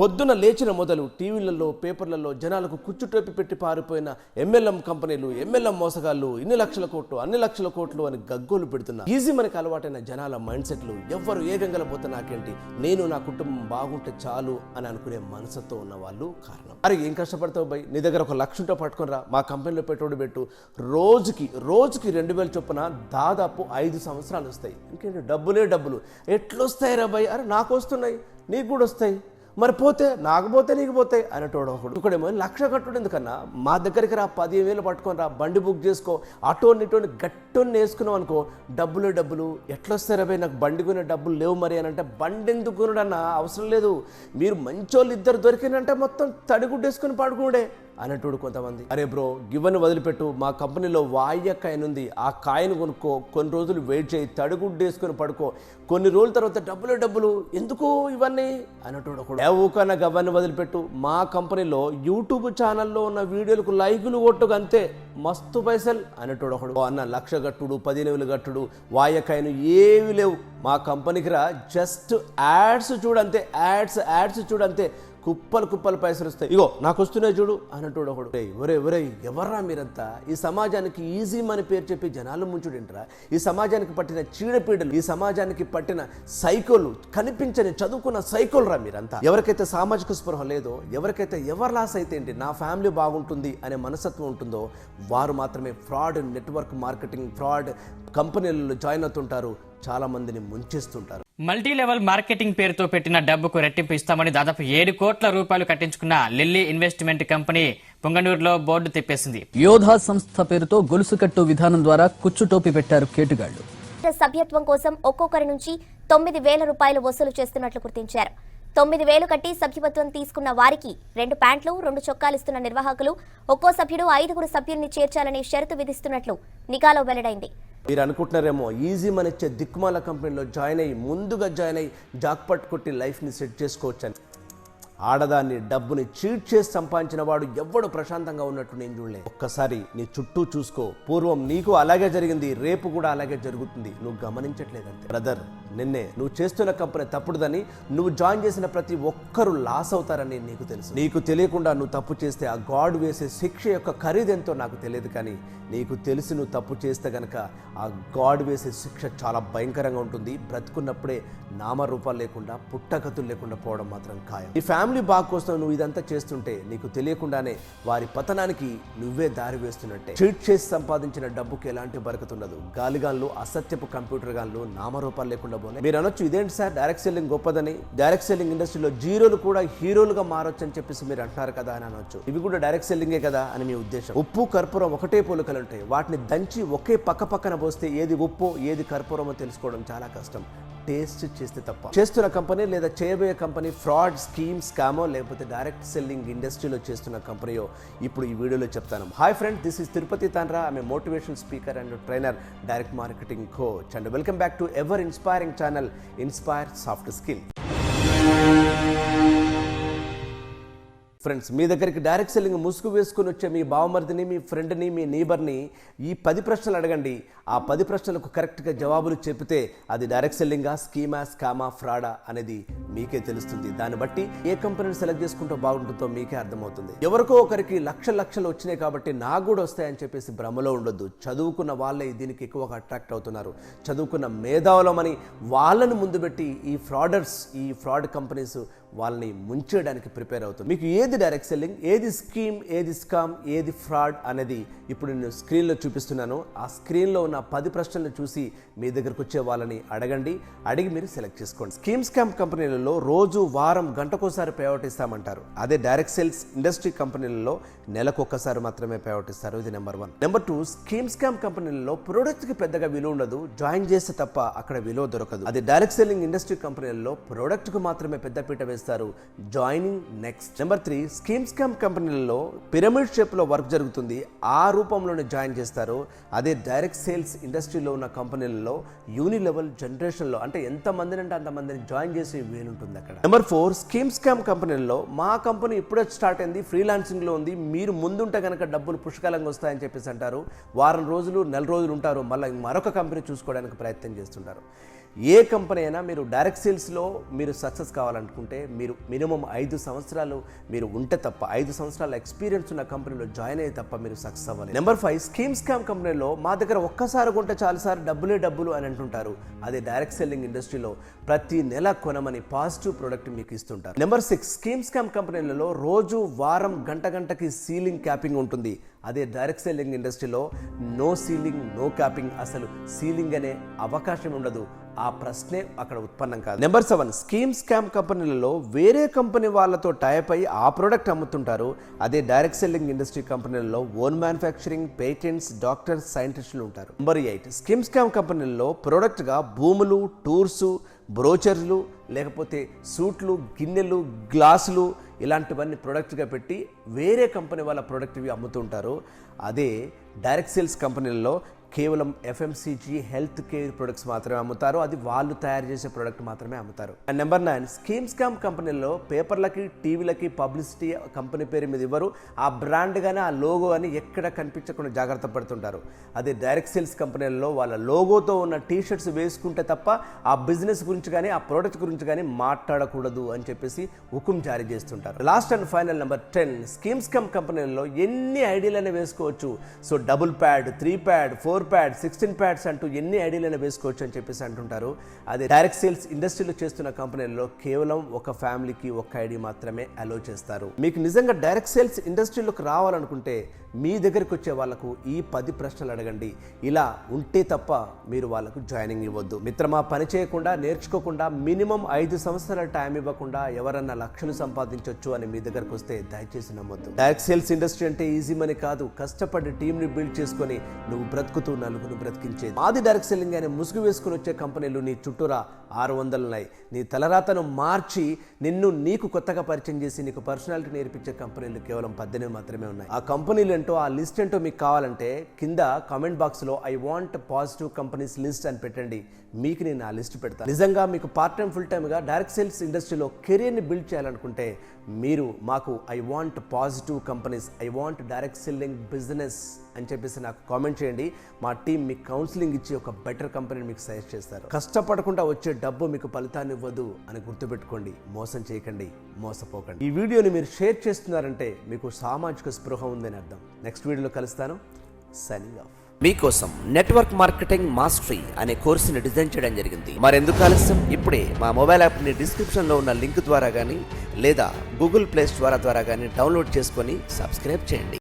పొద్దున లేచిన మొదలు టీవీలలో పేపర్లలో జనాలకు కుచ్చుటోపి పెట్టి పారిపోయిన ఎంఎల్ఎం కంపెనీలు ఎంఎల్ఎం మోసగాళ్ళు ఇన్ని లక్షల కోట్లు అన్ని లక్షల కోట్లు అని గగ్గోలు పెడుతున్నారు ఈజీ మనకి అలవాటైన జనాల మైండ్ సెట్లు ఎవ్వరు ఏ గంగల పోతే నాకేంటి? నేను నా కుటుంబం బాగుంటే చాలు అని అనుకునే మనసుతో ఉన్న వాళ్ళు కారణం. అరే ఏం కష్టపడతావు బై నీ దగ్గర ఒక లక్ష ఉంటే మా కంపెనీలో పెట్టుబడి పెట్టు. రోజుకి రోజుకి రెండు వేల చొప్పున దాదాపు ఐదు సంవత్సరాలు వస్తాయి. ఇంకేంటి? డబ్బులే డబ్బులు. ఎట్లొస్తాయి రా బై అరే నాకు వస్తున్నాయి నీకు కూడా వస్తాయి. మరి పోతే నాకు పోతే నీకు పోతే అనేటోడు ఒకడు. ఒకడేమో లక్ష కట్టుడు ఎందుకన్నా మా దగ్గరికి రా పదిహేను వేలు పట్టుకొని రా బండి బుక్ చేసుకో అటోని ఇటోని గట్టోని వేసుకున్నావు అనుకో డబ్బులు డబ్బులు. ఎట్లొస్తాయి రబే నాకు బండి కొనే డబ్బులు లేవు మరి అని అంటే బండి ఎందుకు కొనుడన్నా? అవసరం లేదు. మీరు మంచోళ్ళు ఇద్దరు దొరికినంటే మొత్తం తడిగుడ్డేసుకుని పడుకుండే అన్నట్టుడు కొంతమంది. అరే బ్రో గివన్ వదిలిపెట్టు మా కంపెనీలో వాయ్య కాయన్ ఉంది. ఆ కాయను కొనుక్కో కొన్ని రోజులు వెయిట్ చేయి తడుగుడ్డేసుకొని పడుకో. కొన్ని రోజుల తర్వాత డబ్బులు డబ్బులు ఎందుకు ఇవన్నీ? అనేటోడు ఒకడు. ఎవకన్నా గవ్వని వదిలిపెట్టు. మా కంపెనీలో యూట్యూబ్ ఛానల్లో ఉన్న వీడియోలకు లైకులు కొట్టుకు అంతే. మస్తు పైసలు. అనేటోడు ఒకడు. అన్న లక్ష గట్టుడు పదిహేను గట్టుడు వాయకాయను ఏవి లేవు. మా కంపెనీకి రా జస్ట్ యాడ్స్ చూడంతే యాడ్స్ యాడ్స్ చూడంతే. కుప్పలు కుప్పలు పైసలు వస్తాయి. ఇగో నాకు వస్తున్నాయి చూడు అన్నట్టు ఒకడు. ఒరే ఒరే ఎవర్రా మీరంతా? ఈ సమాజానికి ఈజీ మని పేరు చెప్పి జనాలు ముంచుడింటరా ఈ సమాజానికి పట్టిన చీడపీడలు ఈ సమాజానికి పట్టిన సైకోలు కనిపించని చదువుకున్న సైకోలు రా మీరంతా? ఎవరికైతే సామాజిక స్పృహ లేదో ఎవరికైతే ఎవరు లాస్ అయితే ఏంటి నా ఫ్యామిలీ బాగుంటుంది అనే మనస్తత్వం ఉంటుందో వారు మాత్రమే ఫ్రాడ్ నెట్వర్క్ మార్కెటింగ్ ఫ్రాడ్ కంపెనీలలో జాయిన్ అవుతుంటారు. చాలా మందిని ముంచేస్తుంటారు. మల్టీ లెవెల్ మార్కెటింగ్ పేరుతో పెట్టిన డబ్బుకు రెట్టింపు ఇస్తామని దాదాపు ఏడు కోట్ల రూపాయలు కట్టించుకున్న లిల్లీ ఇన్వెస్ట్మెంట్ కంపెనీ పొంగనూరులో బోర్డు తిప్పేసింది. యోధా సంస్థ పేరుతో గొలుసుకట్టు విధానం ద్వారా కుచ్చుటోపి పెట్టారు కేటుగాళ్ళు సభ్యత్వం కోసం ఒక్కొక్కరి నుంచి తొమ్మిది వేల రూపాయలు వసూలు చేస్తున్నట్లు గుర్తించారు. తొమ్మిది వేలు కట్టి సభ్యత్వం తీసుకున్న వారికి రెండు ప్యాంట్లు రెండు చొక్కాలు ఇస్తున్న నిర్వాహకులు ఒక్కో సభ్యుడు ఐదుగురు సభ్యుల్ని చేర్చాలని షరతు విధిస్తున్నట్లు నిఘాలో వెల్లడైంది. మీరు అనుకుంటున్నారేమో ఈజీ మన ఇచ్చే దిక్కుమాల కంపెనీలో జాయిన్ అయ్యి ముందుగా జాయిన్ అయ్యి జాక్పట్ కొట్టి లైఫ్ని సెట్ చేసుకోవచ్చని. ఆడదాన్ని డబ్బుని చీట్ చేసి సంపాదించిన వాడు ఎవ్వడు ప్రశాంతంగా ఉన్నట్టు నేను చూడలే. ఒక్కసారి నీ చుట్టూ చూసుకో. పూర్వం నీకు అలాగే జరిగింది రేపు కూడా అలాగే జరుగుతుంది. నువ్వు గమనించట్లేదంతే. బ్రదర్ నిన్నే నువ్వు చేస్తున్న కంపెనీ తప్పుడుదని నువ్వు జాయిన్ చేసిన ప్రతి ఒక్కరూ లాస్ అవుతారని నీకు తెలుసు. నీకు తెలియకుండా నువ్వు తప్పు చేస్తే ఆ గాడ్ వేసే శిక్ష యొక్క ఖరీదెంతో నాకు తెలియదు కానీ నీకు తెలిసి నువ్వు తప్పు చేస్తే గనక ఆ గాడ్ వేసే శిక్ష చాలా భయంకరంగా ఉంటుంది. బ్రతుకున్నప్పుడే నామరూపాలు లేకుండా పుట్టకతులు లేకుండా పోవడం మాత్రం ఖాయం. నీ ఫ్యామిలీ బాగు కోసం నువ్వు ఇదంతా చేస్తుంటే నీకు తెలియకుండానే వారి పతనానికి నువ్వే దారి వేస్తున్నట్టే. చీట్ చేసి సంపాదించిన డబ్బుకి ఎలాంటి బరకతుండదు. గాలిగాన్లు అసత్యపు కంప్యూటర్ గాన్లు నామరూపాలు లేకుండా పోనే మీరు అనొచ్చు ఇదేంటి సార్? డైరెక్ట్ సెల్లింగ్ గొప్పదని. డైరెక్ట్ సెల్లింగ్ ఇండస్ట్రీలో జీరోలు కూడా హీరోలుగా మారొచ్చు అని చెప్పేసి మీరు అంటున్నారు కదా అని అనొచ్చు. ఇవి కూడా డైరెక్ట్ సెల్లింగే కదా అని మీ ఉద్దేశం. ఉప్పు కర్పూరం ఒకటే పోలికలు ఉంటాయి వాటిని దంచి ఒకే పక్క పక్కన పోస్తే ఏది ఉప్పు ఏది కర్పూరమో తెలుసుకోవడం చాలా కష్టం. టేస్ట్ చేస్తే తప్ప. చేస్తున్న కంపెనీ లేదా చేయబోయే కంపెనీ ఫ్రాడ్ స్కీమ్ స్కామో లేకపోతే డైరెక్ట్ సెల్లింగ్ ఇండస్ట్రీలో చేస్తున్న కంపెనీయో ఇప్పుడు ఈ వీడియోలో చెప్తాను. Hi friend this is Tirupati Tandra ఆమె motivation speaker and trainer direct marketing coach and welcome back to ever inspiring channel inspire soft skill friends మీ దగ్గరికి డైరెక్ట్ సెల్లింగ్ ముసుగు వేసుకుని వచ్చే మీ బావమరిదిని మీ ఫ్రెండ్ని మీ నీబర్ని ఈ పది ప్రశ్నలు అడగండి. ఆ పది ప్రశ్నలకు కరెక్ట్గా జవాబులు చెప్తే అది డైరెక్ట్ సెల్లింగా స్కీమా స్కామా ఫ్రాడా అనేది మీకే తెలుస్తుంది. దాన్ని బట్టి ఏ కంపెనీని సెలెక్ట్ చేసుకుంటే బాగుంటుందో మీకే అర్థమవుతుంది. ఎవరికో ఒకరికి లక్ష లక్షలు వచ్చినాయి కాబట్టి నాకు కూడా వస్తాయని చెప్పేసి భ్రమలో ఉండొద్దు. చదువుకున్న వాళ్ళే దీనికి ఎక్కువగా అట్రాక్ట్ అవుతున్నారు. చదువుకున్న మేధావులమని వాళ్ళని ముందు పెట్టి ఈ ఫ్రాడర్స్ ఈ ఫ్రాడ్ కంపెనీస్ వాళ్ళని ముంచేయడానికి ప్రిపేర్ అవుతుంది. మీకు ఏది డైరెక్ట్ సెల్లింగ్ ఏది స్కీమ్ ఏది స్కామ్ ఏది ఫ్రాడ్ అనేది ఇప్పుడు నేను స్క్రీన్లో చూపిస్తున్నాను. ఆ స్క్రీన్లో ఉన్న పది ప్రశ్నలను చూసి మీ దగ్గరకు వచ్చే వాళ్ళని అడగండి. అడిగి మీరు సెలెక్ట్ చేసుకోండి. స్కీమ్ స్కామ్ కంపెనీలలో రోజు వారం గంటకోసారి పేఅవుట్ ఇస్తామంటారు. అదే డైరెక్ట్ సేల్స్ ఇండస్ట్రీ కంపెనీలలో నెలకు ఒక్కసారి మాత్రమే పేఅవుట్ ఇస్తారు. ఇది number one. Number two scheme scam కంపెనీలలో ప్రోడక్ట్కి పెద్దగా విలువ ఉండదు. జాయిన్ చేస్తే తప్ప అక్కడ విలువ దొరకదు. అది డైరెక్ట్ సెల్లింగ్ ఇండస్ట్రీ కంపెనీలలో ప్రోడక్ట్కు మాత్రమే పెద్దపీట చేస్తారు. Joining next number three schemes camp కంపెనీలలో పిరమిడ్ షేప్లో వర్క్ జరుగుతుంది. ఆ రూపంలోనే జాయిన్ చేస్తారు. అదే డైరెక్ట్ సేల్స్ ఇండస్ట్రీలో ఉన్న కంపెనీలలో యూని లెవెల్ జనరేషన్లో అంటే ఎంత మందిని అంటే అంతమందిని జాయిన్ చేసే వీలుంటుంది అక్కడ. నెంబర్ ఫోర్ స్కీమ్స్ క్యాంప్ కంపెనీలలో మా కంపెనీ ఇప్పుడే స్టార్ట్ అయింది ఫ్రీలాన్సింగ్లో ఉంది. మీరు ముందుంటే కనుక డబ్బులు పుష్కలంగా వస్తాయని చెప్పేసి అంటారు. వారం రోజులు నెల రోజులు ఉంటారు. మళ్ళీ మరొక కంపెనీ చూసుకోవడానికి ప్రయత్నం చేస్తుంటారు. ఏ కంపెనీ అయినా మీరు డైరెక్ట్ సేల్స్లో మీరు సక్సెస్ కావాలనుకుంటే మీరు మినిమం ఐదు సంవత్సరాలు మీరు ఉంటే తప్ప ఐదు సంవత్సరాల ఎక్స్పీరియన్స్ ఉన్న కంపెనీలో జాయిన్ అయ్యి తప్ప మీరు సక్సెస్ అవ్వాలి నెంబర్ ఫైవ్ స్కీమ్ స్కామ్ కంపెనీలో మా దగ్గర ఒక్కసారి కొంటే చాలాసార్లు డబ్బులే డబ్బులు అని అంటుంటారు. అదే డైరెక్ట్ సెల్లింగ్ ఇండస్ట్రీలో ప్రతి నెల కొనమని పాజిటివ్ ప్రోడక్ట్ మీకు ఇస్తుంటారు. నెంబర్ సిక్స్ స్కీమ్ స్కామ్ కంపెనీలలో రోజు వారం గంట గంటకి సీలింగ్ క్యాపింగ్ ఉంటుంది. అదే డైరెక్ట్ సెల్లింగ్ ఇండస్ట్రీలో నో సీలింగ్ నో క్యాపింగ్ అసలు సీలింగ్ అనే అవకాశం ఉండదు. ఆ ప్రశ్నే అక్కడ ఉత్పన్నం కాదు. నెంబర్ సెవెన్ స్కీమ్ స్కామ్ కంపెనీలలో వేరే కంపెనీ వాళ్ళతో టైప్ అయ్యి ఆ ప్రోడక్ట్ అమ్ముతుంటారు. అదే డైరెక్ట్ సెల్లింగ్ ఇండస్ట్రీ కంపెనీలలో ఓన్ మ్యానుఫ్యాక్చరింగ్ పేటెంట్స్ డాక్టర్స్ సైంటిస్టులు ఉంటారు. నెంబర్ ఎయిట్ స్కీమ్ స్కామ్ కంపెనీలలో ప్రోడక్ట్గా భూములు టూర్స్ బ్రోచర్లు లేకపోతే సూట్లు గిన్నెలు గ్లాసులు ఇలాంటివన్నీ ప్రోడక్ట్గా పెట్టి వేరే కంపెనీ వాళ్ళ ప్రోడక్ట్ ఇవి అమ్ముతుంటారు అదే డైరెక్ట్ సేల్స్ కంపెనీలలో కేవలం ఎఫ్ఎంసీజీ హెల్త్ కేర్ ప్రొడక్ట్స్ మాత్రమే అమ్ముతారు. అది వాళ్ళు తయారు చేసే ప్రొడక్ట్ మాత్రమే అమ్ముతారు. And number nine scheme scam కంపెనీలో పేపర్లకి టీవీలకి పబ్లిసిటీ కంపెనీ పేరు మీద ఇవ్వరు. ఆ బ్రాండ్ కానీ ఆ లోగో అని ఎక్కడ కనిపించకుండా జాగ్రత్త పడుతుంటారు. అదే డైరెక్ట్ సేల్స్ కంపెనీల్లో వాళ్ళ లోగోతో ఉన్న టీ షర్ట్స్ వేసుకుంటే తప్ప ఆ బిజినెస్ గురించి కానీ ఆ ప్రోడక్ట్ గురించి కానీ మాట్లాడకూడదు అని చెప్పేసి హుకుం జారీ చేస్తుంటారు. Last and final number ten scheme scam కంపెనీల్లో ఎన్ని ఐడియాలైనా వేసుకోవచ్చు. So double pad three pad four pad sixteen pads అంటూ ఎన్ని ఐడియాలైనా వేసుకోవచ్చు అని చెప్పేసి అంటుంటారు. అదే డైరెక్ట్ సేల్స్ ఇండస్ట్రీలో చేస్తున్న కంపెనీల్లో కేవలం ఒక ఫ్యామిలీకి ఒక ఐడి మాత్రమే అలో చేస్తారు. మీకు నిజంగా డైరెక్ట్ సేల్స్ ఇండస్ట్రీలోకి రావాలనుకుంటే మీ దగ్గరికి వచ్చే వాళ్ళకు ఈ పది ప్రశ్నలు అడగండి. ఇలా ఉంటే తప్ప మీరు వాళ్ళకు జాయినింగ్ ఇవ్వద్దు. మిత్రమా పని చేయకుండా నేర్చుకోకుండా మినిమం ఐదు సంవత్సరాల టైం ఇవ్వకుండా ఎవరన్నా లక్షలు సంపాదించవచ్చు అని మీ దగ్గరకు వస్తే దయచేసి నమ్మొద్దు. డైరెక్ట్ సేల్స్ ఇండస్ట్రీ అంటే ఈజీ మనీ కాదు. కష్టపడి టీంని బిల్డ్ చేసుకొని నువ్వు బ్రతుకుతూ నలుగురు బ్రతికించేది. మాది డైరెక్ట్ సెల్లింగ్ అనే ముసుగు వేసుకుని వచ్చే కంపెనీలు నీ చుట్టూరా ఆరు వందలున్నాయి. నీ తలరాతను మార్చి నిన్ను నీకు కొత్తగా పరిచయం చేసి నీకు పర్సనాలిటీ నేర్పించే కంపెనీలు కేవలం పద్దెనిమిది మాత్రమే ఉన్నాయి. ఆ కంపెనీలు ఏంటో ఆ లిస్ట్ ఏంటో మీకు కావాలంటే కింద కామెంట్ బాక్స్లో I want positive companies list అని పెట్టండి. మీకు నేను ఆ లిస్ట్ పెడతాను నిజంగా మీకు పార్ట్ టైం ఫుల్ టైమ్గా డైరెక్ట్ సేల్స్ ఇండస్ట్రీలో కెరీర్ని బిల్డ్ చేయాలనుకుంటే మీరు మాకు I want positive companies I want direct selling business అని చెప్పేసి నాకు కామెంట్ చేయండి. మా టీం మీకు కౌన్సిలింగ్ ఇచ్చి ఒక బెటర్ కంపెనీని మీకు సజెస్ట్ చేస్తారు. కష్టపడకుండా వచ్చే డబ్బు మీకు ఫలితాన్ని ఇవ్వదు అని గుర్తుపెట్టుకోండి. మోసం చేయకండి. మోసపోకండి. ఈ వీడియోని మీరు షేర్ చేస్తున్నారంటే మీకు సామాజిక స్పృహ ఉందని అర్థం. నెక్స్ట్ వీడియోలో కలుస్తాను. సైనింగ్ ఆఫ్ మీకోసం నెట్వర్క్ మార్కెటింగ్ మాస్టరీ అనే కోర్సుని డిజైన్ చేయడం జరిగింది. మరెందుకు ఆలస్యం? ఇప్పుడే మా మొబైల్ యాప్ని డిస్క్రిప్షన్లో ఉన్న లింక్ ద్వారా కానీ లేదా గూగుల్ ప్లే స్టోర్ ద్వారా కానీ డౌన్లోడ్ చేసుకొని సబ్స్క్రైబ్ చేయండి.